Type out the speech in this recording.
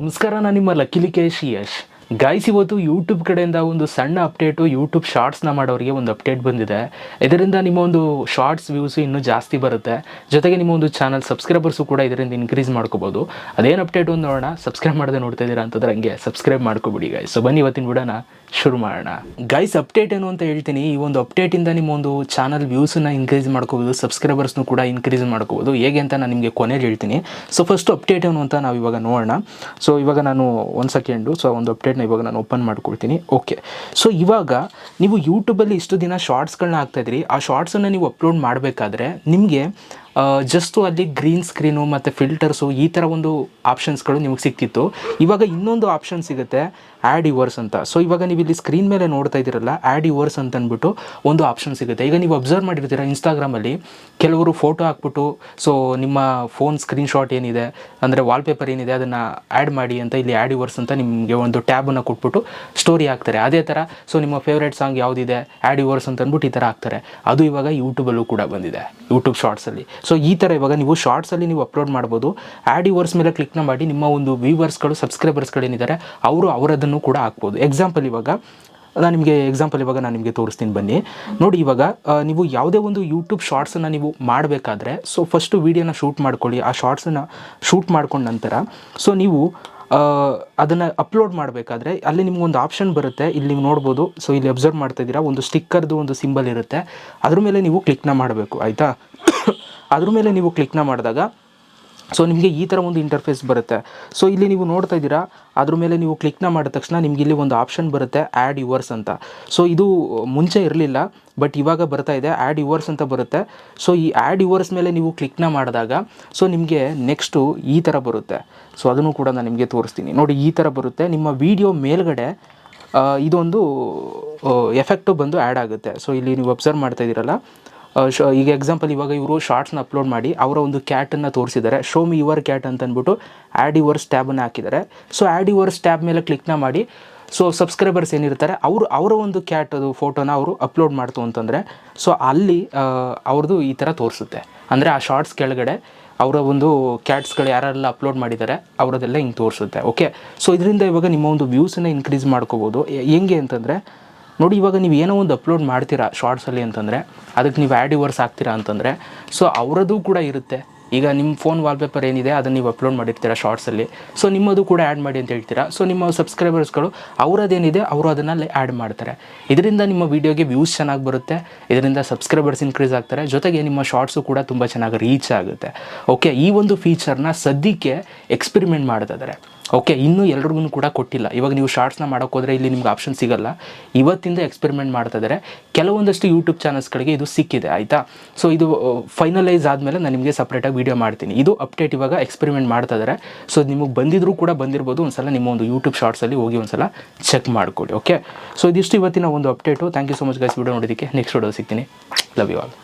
ನಮಸ್ಕಾರ ನಾನು ನಿಮ್ಮ ಲಕ್ಕಿಲಿಕೇಶ್ ಯಶ್. ಗೈಸ್ ಇವತ್ತು ಯೂಟ್ಯೂಬ್ ಕಡೆಯಿಂದ ಒಂದು ಸಣ್ಣ ಅಪ್ಡೇಟು ಯೂಟ್ಯೂಬ್ ಶಾರ್ಟ್ಸ್ನ ಮಾಡೋರಿಗೆ ಒಂದು ಅಪ್ಡೇಟ್ ಬಂದಿದೆ. ಇದರಿಂದ ನಿಮ್ಮ ಒಂದು ಶಾರ್ಟ್ಸ್ ವ್ಯೂಸ್ ಇನ್ನೂ ಜಾಸ್ತಿ ಬರುತ್ತೆ. ಜೊತೆಗೆ ನಿಮ್ಮ ಒಂದು ಚಾನಲ್ ಸಬ್ಸ್ಕ್ರೈಬರ್ಸು ಕೂಡ ಇದರಿಂದ ಇನ್ಕ್ರೀಸ್ ಮಾಡ್ಕೋಬೋದು. ಅದೇನು ಅಪ್ಡೇಟ್ ಒಂದು ನೋಡೋಣ. ಸಬ್ಸ್ಕ್ರೈಬ್ ಮಾಡದೆ ನೋಡ್ತಾ ಇದ್ದೀರಾ ಅಂತಂದ್ರೆ ಹಂಗೆ ಸಬ್ಸ್ಕ್ರೈಬ್ ಮಾಡ್ಕೊಬಿಡಿ ಗೈಸ್ ಸೊ ಬನ್ನಿ ಇವತ್ತಿನ ಬಿಡೋಣ ಶುರು ಮಾಡೋಣ. ಗೈಸ್ ಅಪ್ಡೇಟ್ ಏನು ಅಂತ ಹೇಳ್ತೀನಿ. ಈ ಒಂದು ಅಪ್ಡೇಟಿಂದ ನಿಮ್ಮ ಒಂದು ಚಾನಲ್ ವ್ಯೂಸನ್ನ ಇನ್ಕ್ರೀಸ್ ಮಾಡ್ಕೋಬೋದು ಸಬ್ಸ್ಕ್ರೈಬರ್ಸ್ನು ಕೂಡ ಇನ್ಕ್ರೀಸ್ ಮಾಡ್ಕೋಬೋದು. ಹೇಗೆ ಅಂತ ನಾನು ನಿಮಗೆ ಕೊನೆಯಲ್ಲಿ ಹೇಳ್ತೀನಿ. ಸೊ ಫಸ್ಟ್ ಅಪ್ಡೇಟ್ ಏನು ಅಂತ ನಾವು ಇವಾಗ ನೋಡೋಣ. ಸೊ ಇವಾಗ ನಾನು ಒಂದು ಸೆಕೆಂಡು ಸೊ ಒಂದು ಅಪ್ಡೇಟ್ನ ಇವಾಗ ನಾನು ಓಪನ್ ಮಾಡ್ಕೊಳ್ತೀನಿ ಓಕೆ ಸೊ ಇವಾಗ ನೀವು ಯೂಟ್ಯೂಬಲ್ಲಿ ಇಷ್ಟು ದಿನ ಶಾರ್ಟ್ಸ್ಗಳನ್ನ ಹಾಕ್ತಾಯಿದ್ರಿ ಆ ಶಾರ್ಟ್ಸನ್ನು ನೀವು ಅಪ್ಲೋಡ್ ಮಾಡಬೇಕಾದ್ರೆ ನಿಮಗೆ ಜಸ್ಟು ಅಲ್ಲಿ ಗ್ರೀನ್ ಸ್ಕ್ರೀನು ಮತ್ತು ಫಿಲ್ಟರ್ಸು ಈ ಥರ ಒಂದು ಆಪ್ಷನ್ಸ್ಗಳು ನಿಮಗೆ ಸಿಕ್ತಿತ್ತು ಇವಾಗ ಇನ್ನೊಂದು ಆಪ್ಷನ್ ಸಿಗುತ್ತೆ ಆ್ಯಡ್ ಯುವರ್ಸ್ ಅಂತ. ಸೊ ಇವಾಗ ನೀವು ಇಲ್ಲಿ ಸ್ಕ್ರೀನ್ ಮೇಲೆ ನೋಡ್ತಾ ಇದ್ದೀರಲ್ಲ ಆ್ಯಡ್ ಯುವರ್ಸ್ ಅಂತ ಅಂದ್ಬಿಟ್ಟು ಒಂದು ಆಪ್ಷನ್ ಸಿಗುತ್ತೆ. ಈಗ ನೀವು ಅಬ್ಸರ್ವ್ ಮಾಡಿರ್ತೀರ ಇನ್ಸ್ಟಾಗ್ರಾಮಲ್ಲಿ ಕೆಲವರು ಫೋಟೋ ಹಾಕ್ಬಿಟ್ಟು ಸೊ ನಿಮ್ಮ ಫೋನ್ ಸ್ಕ್ರೀನ್ಶಾಟ್ ಏನಿದೆ, ಅಂದರೆ ವಾಲ್ಪೇಪರ್ ಏನಿದೆ, ಅದನ್ನು ಆ್ಯಡ್ ಮಾಡಿ ಅಂತ ಇಲ್ಲಿ ಆ್ಯಡ್ ಯುವರ್ಸ್ ಅಂತ ನಿಮಗೆ ಒಂದು ಟ್ಯಾಬನ್ನು ಕೊಟ್ಬಿಟ್ಟು ಸ್ಟೋರಿ ಹಾಕ್ತಾರೆ. ಅದೇ ಥರ ಸೊ ನಿಮ್ಮ ಫೇವ್ರೇಟ್ ಸಾಂಗ್ ಯಾವುದಿದೆ ಆ್ಯಡ್ ಯುವರ್ಸ್ ಅಂತ ಅಂದ್ಬಿಟ್ಟು ಈ ಥರ ಹಾಕ್ತಾರೆ. ಅದು ಇವಾಗ ಯೂಟ್ಯೂಬಲ್ಲೂ ಕೂಡ ಬಂದಿದೆ ಯೂಟ್ಯೂಬ್ ಶಾರ್ಟ್ಸಲ್ಲಿ ಸೊ ಈ ಥರ ಇವಾಗ ನೀವು ಶಾರ್ಟ್ಸಲ್ಲಿ ನೀವು ಅಪ್ಲೋಡ್ ಮಾಡ್ಬೋದು. ಆ್ಯಡ್ ಯುವರ್ಸ್ ಮೇಲೆ ಕ್ಲಿಕ್ನ ಮಾಡಿ ನಿಮ್ಮ ಒಂದು ವ್ಯೂವರ್ಸ್ಗಳು ಸಬ್ಸ್ಕ್ರೈಬರ್ಸ್ಗಳೇನಿದ್ದಾರೆ ಅವರು ಅವರದನ್ನು ಕೂಡ ಹಾಕ್ಬೋದು. ಎಕ್ಸಾಂಪಲ್ ಇವಾಗ ನಾನು ನಿಮಗೆ ಎಕ್ಸಾಂಪಲ್ ಇವಾಗ ನಾನು ನಿಮಗೆ ತೋರಿಸ್ತೀನಿ ಬನ್ನಿ. ನೋಡಿ ಇವಾಗ ನೀವು ಯಾವುದೇ ಒಂದು ಯೂಟ್ಯೂಬ್ ಶಾರ್ಟ್ಸನ್ನು ನೀವು ಮಾಡಬೇಕಾದ್ರೆ ಸೊ ಫಸ್ಟು ವೀಡಿಯೋನ ಶೂಟ್ ಮಾಡ್ಕೊಳ್ಳಿ. ಆ ಶಾರ್ಟ್ಸನ್ನು ಶೂಟ್ ಮಾಡ್ಕೊಂಡ ನಂತರ ಸೊ ನೀವು ಅದನ್ನು ಅಪ್ಲೋಡ್ ಮಾಡಬೇಕಾದ್ರೆ, ಅಲ್ಲಿ ನಿಮ್ಗೊಂದು ಆಪ್ಷನ್ ಬರುತ್ತೆ. ಇಲ್ಲಿ ನೀವು ನೋಡ್ಬೋದು ಸೊ ಇಲ್ಲಿ ಅಬ್ಸರ್ವ್ ಮಾಡ್ತಾ ಇದ್ದೀರಾ, ಒಂದು ಸ್ಟಿಕ್ಕರ್ದು ಒಂದು ಸಿಂಬಲ್ ಇರುತ್ತೆ. ಅದ್ರ ಮೇಲೆ ನೀವು ಕ್ಲಿಕ್ನ ಮಾಡಬೇಕು. ಆಯಿತಾ? ಅದ್ರ ಮೇಲೆ ನೀವು ಕ್ಲಿಕ್ನ ಮಾಡಿದಾಗ ಸೊ ನಿಮಗೆ ಈ ಥರ ಒಂದು ಇಂಟರ್ಫೇಸ್ ಬರುತ್ತೆ. ಸೊ ಇಲ್ಲಿ ನೀವು ನೋಡ್ತಾ ಇದ್ದೀರಾ, ಅದ್ರ ಮೇಲೆ ನೀವು ಕ್ಲಿಕ್ನ ಮಾಡಿದ ತಕ್ಷಣ ನಿಮ್ಗೆ ಇಲ್ಲಿ ಒಂದು ಆಪ್ಷನ್ ಬರುತ್ತೆ ಆ್ಯಡ್ ಯುವರ್ಸ್ ಅಂತ. ಸೊ ಇದು ಮುಂಚೆ ಇರಲಿಲ್ಲ ಬಟ್ ಇವಾಗ ಬರ್ತಾ ಇದೆ ಆ್ಯಡ್ ಯುವರ್ಸ್ ಅಂತ ಬರುತ್ತೆ. ಸೊ ಈ ಆ್ಯಡ್ ಯುವರ್ಸ್ ಮೇಲೆ ನೀವು ಕ್ಲಿಕ್ನ ಮಾಡಿದಾಗ ಸೊ ನಿಮಗೆ ನೆಕ್ಸ್ಟು ಈ ಥರ ಬರುತ್ತೆ. ಸೊ ಅದನ್ನು ಕೂಡ ನಾನು ನಿಮಗೆ ತೋರಿಸ್ತೀನಿ. ನೋಡಿ, ಈ ಥರ ಬರುತ್ತೆ. ನಿಮ್ಮ ವಿಡಿಯೋ ಮೇಲ್ಗಡೆ ಇದೊಂದು ಎಫೆಕ್ಟು ಬಂದು ಆ್ಯಡ್ ಆಗುತ್ತೆ. ಸೊ ಇಲ್ಲಿ ನೀವು ಅಬ್ಸರ್ವ್ ಮಾಡ್ತಾ ಇದ್ದೀರಲ್ಲ ಶ, ಈಗ ಎಕ್ಸಾಂಪಲ್ ಇವಾಗ ಇವರು ಶಾರ್ಟ್ಸ್ನ ಅಪ್ಲೋಡ್ ಮಾಡಿ ಅವರ ಒಂದು ಕ್ಯಾಟನ್ನು ತೋರಿಸಿದ್ದಾರೆ. ಶೋ ಮಿ ಯುವರ್ ಕ್ಯಾಟ್ ಅಂತ ಅಂದ್ಬಿಟ್ಟು ಆ್ಯಡ್ ಯುವರ್ಸ್ ಟ್ಯಾಬನ್ನು ಹಾಕಿದ್ದಾರೆ. ಸೊ ಆ್ಯಡ್ ಯುವರ್ಸ್ ಟ್ಯಾಬ್ ಮೇಲೆ ಕ್ಲಿಕ್ನ ಮಾಡಿ ಸೊ ಸಬ್ಸ್ಕ್ರೈಬರ್ಸ್ ಏನಿರ್ತಾರೆ, ಅವರು, ಅವರ ಒಂದು ಕ್ಯಾಟ್ ಅದು ಫೋಟೋನ ಅವರು ಅಪ್ಲೋಡ್ ಮಾಡ್ತು ಅಂತಂದರೆ ಸೊ ಅಲ್ಲಿ ಅವ್ರದ್ದು ಈ ಥರ ತೋರಿಸುತ್ತೆ. ಅಂದರೆ ಆ ಶಾರ್ಟ್ಸ್ ಕೆಳಗಡೆ ಅವರ ಒಂದು ಕ್ಯಾಟ್ಸ್ಗಳು ಯಾರೆಲ್ಲ ಅಪ್ಲೋಡ್ ಮಾಡಿದ್ದಾರೆ ಅವರದೆಲ್ಲ ಹಿಂಗೆ ತೋರಿಸುತ್ತೆ. ಓಕೆ ಸೊ ಇದರಿಂದ ಇವಾಗ ನಿಮ್ಮ ಒಂದು ವ್ಯೂಸನ್ನು ಇನ್ಕ್ರೀಸ್ ಮಾಡ್ಕೋಬೋದು. ಹೆಂಗೆ ಅಂತಂದರೆ ನೋಡಿ, ಇವಾಗ ನೀವು ಏನೋ ಒಂದು ಅಪ್ಲೋಡ್ ಮಾಡ್ತೀರಾ ಶಾರ್ಟ್ಸಲ್ಲಿ ಅಂತಂದರೆ, ಅದಕ್ಕೆ ನೀವು ಆ್ಯಡ್ ಯುವರ್ಸ್ ಹಾಕ್ತೀರಾ ಅಂತಂದರೆ ಸೊ ಅವರದ್ದು ಕೂಡ ಇರುತ್ತೆ. ಈಗ ನಿಮ್ಮ ಫೋನ್ ವಾಲ್ಪೇಪರ್ ಏನಿದೆ, ಅದನ್ನು ನೀವು ಅಪ್ಲೋಡ್ ಮಾಡಿರ್ತೀರಾ ಶಾರ್ಟ್ಸಲ್ಲಿ ಸೊ ನಿಮ್ಮದು ಕೂಡ ಆ್ಯಡ್ ಮಾಡಿ ಅಂತ ಹೇಳ್ತೀರಾ. ಸೊ ನಿಮ್ಮ ಸಬ್ಸ್ಕ್ರೈಬರ್ಸ್ಗಳು ಅವರದೇನಿದೆ ಅವರು ಅದನ್ನಲ್ಲಿ ಆ್ಯಡ್ ಮಾಡ್ತಾರೆ. ಇದರಿಂದ ನಿಮ್ಮ ವೀಡಿಯೋಗೆ ವ್ಯೂಸ್ ಚೆನ್ನಾಗಿ ಬರುತ್ತೆ, ಇದರಿಂದ ಸಬ್ಸ್ಕ್ರೈಬರ್ಸ್ ಇನ್ಕ್ರೀಸ್ ಆಗ್ತಾರೆ, ಜೊತೆಗೆ ನಿಮ್ಮ ಶಾರ್ಟ್ಸು ಕೂಡ ತುಂಬ ಚೆನ್ನಾಗಿ ರೀಚ್ ಆಗುತ್ತೆ. ಓಕೆ ಈ ಒಂದು ಫೀಚರ್ನ ಸದ್ಯಕ್ಕೆ ಎಕ್ಸ್ಪಿರಿಮೆಂಟ್ ಮಾಡ್ತಾ ಇದ್ದಾರೆ ಓಕೆ ಇನ್ನೂ ಎಲ್ರಿಗೂ ಕೂಡ ಕೊಟ್ಟಿಲ್ಲ. ಇವಾಗ ನೀವು ಶಾರ್ಟ್ಸ್ನ ಮಾಡೋಕ್ಕೋದ್ರೆ ಇಲ್ಲಿ ನಿಮ್ಗೆ ಆಪ್ಷನ್ ಸಿಗಲ್ಲ. ಇವತ್ತಿಂದ ಎಕ್ಸ್ಪೆರಿಮೆಂಟ್ ಮಾಡ್ತಾ ಇದ್ದಾರೆ. ಕೆಲವೊಂದಷ್ಟು ಯೂಟ್ಯೂಬ್ ಚಾನಲ್ಸ್ಗಳಿಗೆ ಇದು ಸಿಕ್ಕಿದೆ, ಆಯಿತಾ? ಸೊ ಇದು ಫೈನಲೈಸ್ ಆದಮೇಲೆ ನಾನು ನಿಮಗೆ ಸಪ್ರೇಟಾಗಿ ವೀಡಿಯೋ ಮಾಡ್ತೀನಿ. ಇದು ಅಪ್ಡೇಟ್ ಇವಾಗ ಎಕ್ಸ್ಪೆರಿಮೆಂಟ್ ಮಾಡ್ತಾ ಇದ್ದಾರೆ. ಸೊ ನಿಮಗೆ ಬಂದಿದ್ರೂ ಕೂಡ ಬಂದಿರ್ಬೋದು. ಒಂದ್ಸಲ ನಿಮ್ಮ ಒಂದು ಯೂಟ್ಯೂಬ್ ಶಾರ್ಟ್ಸಲ್ಲಿ ಹೋಗಿ ಒಂದ್ಸಲ ಚೆಕ್ ಮಾಡ್ಕೊಳ್ಳಿ ಓಕೆ ಸೊ ಇದಿಷ್ಟು ಇವತ್ತಿನ ಒಂದು update thank you so much guys video ನೋಡೋದಕ್ಕೆ ನೆಕ್ಸ್ಟ್ ವಿಡಿಯೋ ಸಿಗ್ತೀನಿ. Love you all